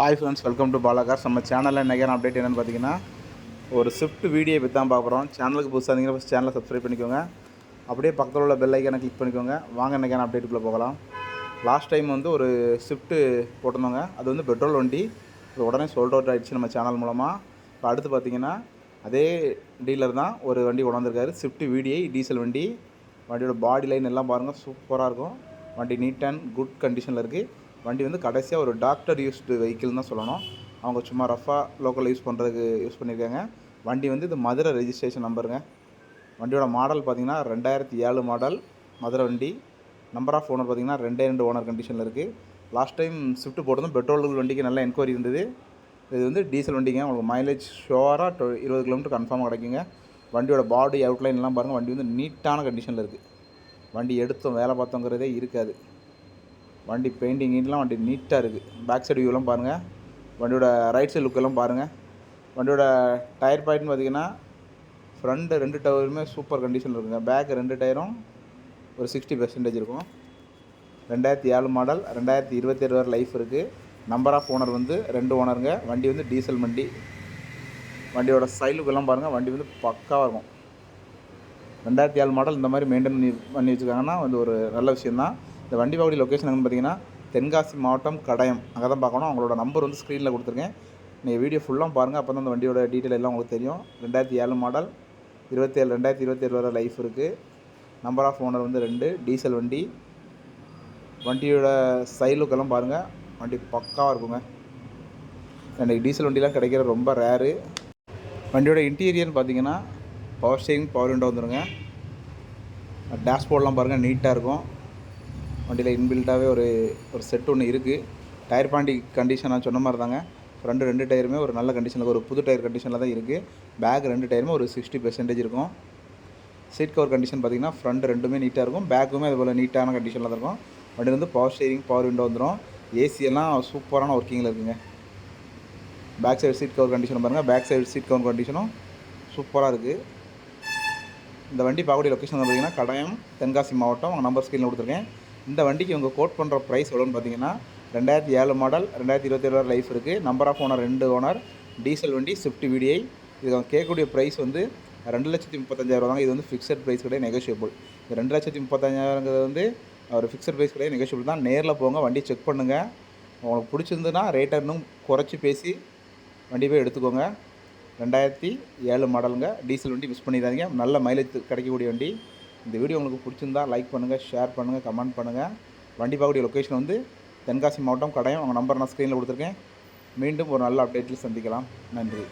Hi friends welcome to பாலாகார் நம்ம சேனலில் இன்றைக்கான அப்டேட் என்னென்னு பார்த்தீங்கன்னா ஒரு ஸ்விஃப்ட் வீடியோ பற்றி தான் பார்க்குறோம் சேனலுக்கு புதுசாக இருந்தீங்கன்னா ஃபஸ்ட் சேனலை சப்ஸ்கிரைப் பண்ணிக்கோங்க. அப்படியே பக்கத்தில் உள்ள பெல் ஐக்கானை கிளிக் பண்ணிக்கோங்க. வாங்க இன்றைக்கான அப்டேட்டுக்குள்ளே போகலாம். லாஸ்ட் டைம் வந்து ஒரு ஸ்விஃப்ட்டு போட்டிருந்தோங்க. அது வந்து பெட்ரோல் வண்டி. அது உடனே சோல்ட் அவுட் ஆகிடுச்சு நம்ம சேனல் மூலமாக இப்போ அடுத்து பார்த்தீங்கன்னா அதே டீலர் தான் ஒரு வண்டி கொண்டாந்துருக்காரு ஸ்விஃப்ட் விடிஐ டீசல் வண்டி. வண்டியோட பாடி லைன் எல்லாம் பாருங்கள் சூப்பராக இருக்கும். வண்டி நீட் அண்ட் குட் கண்டிஷனில் இருக்குது வண்டி வந்து கடைசியாக ஒரு டாக்டர் யூஸ்டு வெஹிக்கிள் தான் சொல்லணும். அவங்க சும்மா ரஃபாக லோக்கல் யூஸ் பண்ணுறதுக்கு யூஸ் பண்ணியிருக்காங்க. வண்டி வந்து இது மதுரை ரெஜிஸ்ட்ரேஷன் நம்பருங்க வண்டியோட மாடல் பார்த்தீங்கன்னா ரெண்டாயிரத்தி ஏழு மாடல் மதுரை வண்டி. நம்பர் ஆஃப் ஓனர் பார்த்தீங்கன்னா ரெண்டே ரெண்டு ஓனர் கண்டிஷனில் இருக்குது லாஸ்ட் டைம் ஸ்விஃப்ட் போட்டதும் பெட்ரோல் வண்டிக்கு நல்ல என்கொயரி இருந்தது. இது வந்து டீசல் வண்டிங்க. உங்களுக்கு மைலேஜ் ஷுவராக டொ இருபது கிலோமீட்டர் கன்ஃபார்மாக கிடைக்குங்க. வண்டியோட பாடி அவுட்லைன்லாம் பாருங்கள் வண்டி வந்து நீட்டான கண்டிஷனில் இருக்குது வண்டி எடுத்தோம் வேலை பார்த்தோங்கிறதே இருக்காது. வண்டி பெயிண்டிங் இதெல்லாம் வண்டி நீட்டாக இருக்குது பேக் சைடு வியூலாம் பாருங்கள் வண்டியோட ரைட் சைடு லுக்கெல்லாம் பாருங்கள் வண்டியோட டயர் பாயிண்ட்னு பார்த்தீங்கன்னா ஃப்ரண்ட்டு ரெண்டு டயருமே சூப்பர் கண்டிஷனில் இருக்குங்க. பேக் ரெண்டு டயரும் ஒரு சிக்ஸ்டி பெர்சன்டேஜ் இருக்கும். ரெண்டாயிரத்தி ஏழு மாடல் ரெண்டாயிரத்தி இருபத்தேழு வரை லைஃப் இருக்குது நம்பர் ஆஃப் ஓனர் வந்து ரெண்டு ஓனருங்க வண்டி வந்து டீசல் வண்டி. வண்டியோட சைலுக்கெல்லாம் பாருங்கள் வண்டி வந்து பக்காவாக இருக்கும். ரெண்டாயிரத்தி ஏழு மாடல் இந்த மாதிரி மெயின்டைன் பண்ணி பண்ணி வச்சுருக்காங்கன்னா வந்து ஒரு நல்ல விஷயந்தான் இந்த வண்டி லொக்கேஷன் எங்கன்னு பார்த்தீங்கன்னா தென்காசி மாவட்டம் கடையம். அங்கே தான் பார்க்கணும். அவங்களோட நம்பர் வந்து ஸ்க்ரீனில் கொடுத்துருக்கேன். நீங்கள் வீடியோ ஃபுல்லாக பாருங்கள் அப்போ தான் அந்த வண்டியோட டீட்டெயில் எல்லாம் உங்களுக்கு தெரியும். ரெண்டாயிரத்தி ஏழு மாடல் இருபத்தேழு ரெண்டாயிரத்தி இருபத்தேழு வரை லைஃப் இருக்குது நம்பர் ஆஃப் ஓனர் வந்து ரெண்டு டீசல் வண்டி. வண்டியோட சைலுக்கெல்லாம் பாருங்கள் வண்டி பக்காவாக இருக்குங்க. எனக்கு டீசல் வண்டிலாம் கிடைக்கிற ரொம்ப ரேரு வண்டியோட இன்டீரியர்னு பார்த்தீங்கன்னா பவர் ஸ்டேரிங் பவர் விண்டோ வந்துடுங்க டேஷ்போர்ட்லாம் பாருங்கள் நீட்டாக இருக்கும். வண்டியில் இன்பில்ட்டாகவே ஒரு ஒரு செட் ஒன்று இருக்குது டயர் பாண்டி கண்டிஷன் நான் சொன்ன மாதிரி தாங்க ஃப்ரண்ட் ரெண்டு டயருமே ஒரு நல்ல கண்டிஷனில் ஒரு புது டயர் கண்டிஷனில் தான் இருக்குது பேக் ரெண்டு டயருமே ஒரு சிக்ஸ்டி பெர்சன்டேஜ் இருக்கும். சீட் கவர் கண்டிஷன் பார்த்திங்கன்னா ஃப்ரண்ட் ரெண்டுமே நீட்டாக இருக்கும். பேக்குமே அதுபோல் நீட்டான கண்டிஷனில் தான் இருக்கும். வண்டியில் வந்து பவர் ஸ்டேரிங் பவர் விண்டோ வந்துடும் ஏசி எல்லாம் சூப்பரான ஒர்க்கிங்கில் இருக்குங்க. Back side seat cover condition பாருங்கள் பேக் சைடு சீட் கவர் கண்டிஷனும் சூப்பராக இருக்குது இந்த வண்டி பார்க்கக்கூடிய லொக்கேஷன் பார்த்தீங்கன்னா கடையம் தென்காசி மாவட்டம். உங்கள் நம்பர் ஸ்க்ரீனில் கொடுத்துருக்கேன். இந்த வண்டிக்கு இவங்க கோட் பண்ணுற ப்ரைஸ் எவ்வளோன்னு பார்த்தீங்கன்னா ரெண்டாயிரத்தி ஏழு மாடல் ரெண்டாயிரத்தி இருபத்தி ஏழு லைஃப் இருக்குது நம்பர் ஆஃப் ஓனர் ரெண்டு ஓனர் டீசல் வண்டி ஸ்விஃப்ட் விடிஐ இது அவங்க கேட்கக்கூடிய ப்ரைஸ் வந்து ரெண்டு லட்சத்தி முப்பத்தஞ்சாயிரம் தாங்க இது வந்து ஃபிக்ஸட் ப்ரைஸ் கிடையாது நெகோஷியபிள் இது ரெண்டு லட்சத்தி முப்பத்தஞ்சாயிரங்கிறது வந்து ஒரு ஃபிக்ஸட் ப்ரைஸ் கிடையாது நெகோஷியபிள் தான். நேரில் போங்க வண்டி செக் பண்ணுங்கள் உங்களுக்கு பிடிச்சிருந்துன்னா ரேட்டை இன்னும் குறைச்சி பேசி வண்டி போய் எடுத்துக்கோங்க. ரெண்டாயிரத்தி ஏழு மாடலுங்க டீசல் வண்டி மிஸ் பண்ணிடாதீங்க. நல்ல மைலேஜ் கிடைக்கக்கூடிய வண்டி. இந்த வீடியோ உங்களுக்கு பிடிச்சிருந்தா லைக் பண்ணுங்கள் ஷேர் பண்ணுங்கள் கமெண்ட் பண்ணுங்கள் வண்டிப்பாக்குடி லொக்கேஷன் வந்து தென்காசி மாவட்டம் கடையம். அவங்க நம்பர் நான் ஸ்க்ரீனில் கொடுத்துருக்கேன். மீண்டும் ஒரு நல்ல அப்டேட்டில் சந்திக்கலாம். நன்றி.